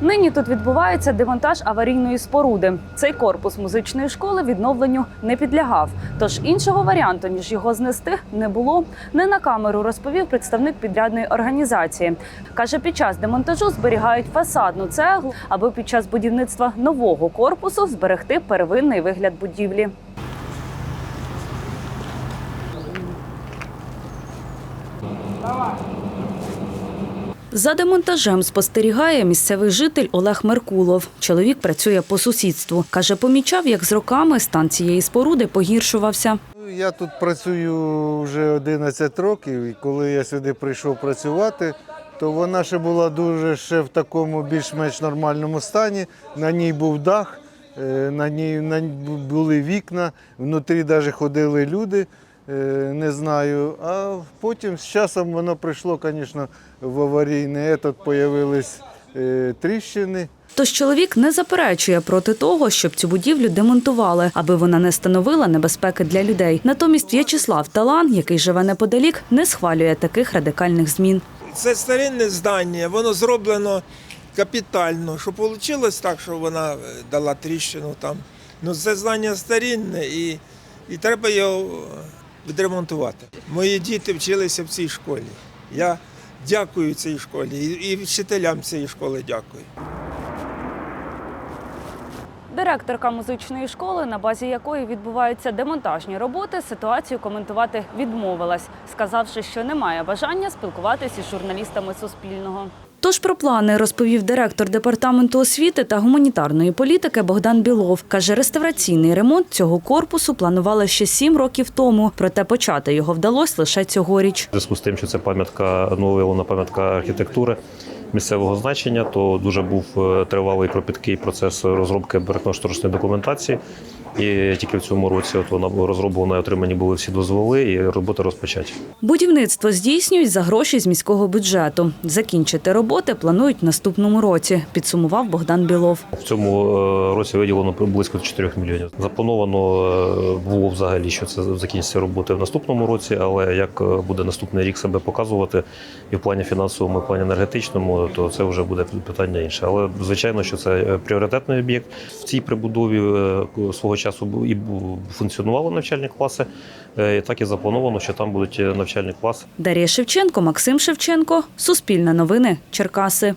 Нині тут відбувається демонтаж аварійної споруди. Цей корпус музичної школи відновленню не підлягав. Тож іншого варіанту ніж його знести не було. Не на камеру розповів представник підрядної організації. каже, під час демонтажу зберігають фасадну цеглу, аби під час будівництва нового корпусу зберегти первинний вигляд будівлі. За демонтажем спостерігає місцевий житель Олег Меркулов. Чоловік працює по сусідству. Каже, помічав, як з роками стан цієї споруди погіршувався. Ну, Я тут працюю вже 11 років, і коли я сюди прийшов працювати, то вона ще була дуже ще в такому більш-менш нормальному стані. На ній був дах, е, на ній, були вікна, внутрі навіть ходили люди, не знаю. А потім з часом воно прийшло, звісно, в аварійний етат, появились е, тріщини. Тож чоловік не заперечує проти того, щоб цю будівлю демонтували, аби вона не становила небезпеки для людей. Натомість В'ячеслав Талан, який живе неподалік, не схвалює таких радикальних змін. Це старинне здання, воно зроблено капітально. Що вийшло так, що вона е, дала тріщину там. Ну це здання старинне і, і треба його е, відремонтувати. Мої діти вчилися в цій школі. Я дякую цій школі і, вчителям цієї школи дякую. Директорка музичної школи, на базі якої відбуваються демонтажні роботи, ситуацію коментувати відмовилась, сказавши, що немає бажання спілкуватися із журналістами Суспільного. Тож про плани розповів директор департаменту освіти та гуманітарної політики Богдан Білов. Каже, реставраційний ремонт цього корпусу планували ще сім років тому, проте почати його вдалося лише цьогоріч. В зв'язку з тим, що це пам'ятка нововиявлена пам'ятка архітектури місцевого значення, то дуже був е, тривалий кропіткий процес розробки проектно-кошторисної документації. І тільки в цьому році от вона розроблена і отримані були всі дозволи, і роботи розпочаті. Будівництво здійснюють за гроші з міського бюджету. Закінчити роботи планують в наступному році, підсумував Богдан Білов. В цьому е, році виділено близько 4 мільйонів. Заплановано е, було взагалі, що це закінчиться роботи в наступному році, але як е, буде наступний рік себе показувати і в плані фінансовому, і в плані енергетичному, то це вже буде питання інше. Але звичайно, що це пріоритетний об'єкт. В цій прибудові свого часу бу- і функціонували навчальні класи. е, і Так і заплановано, що там будуть е, навчальні класи. Дар'я Шевченко, Максим Шевченко, Суспільне новини, Черкаси.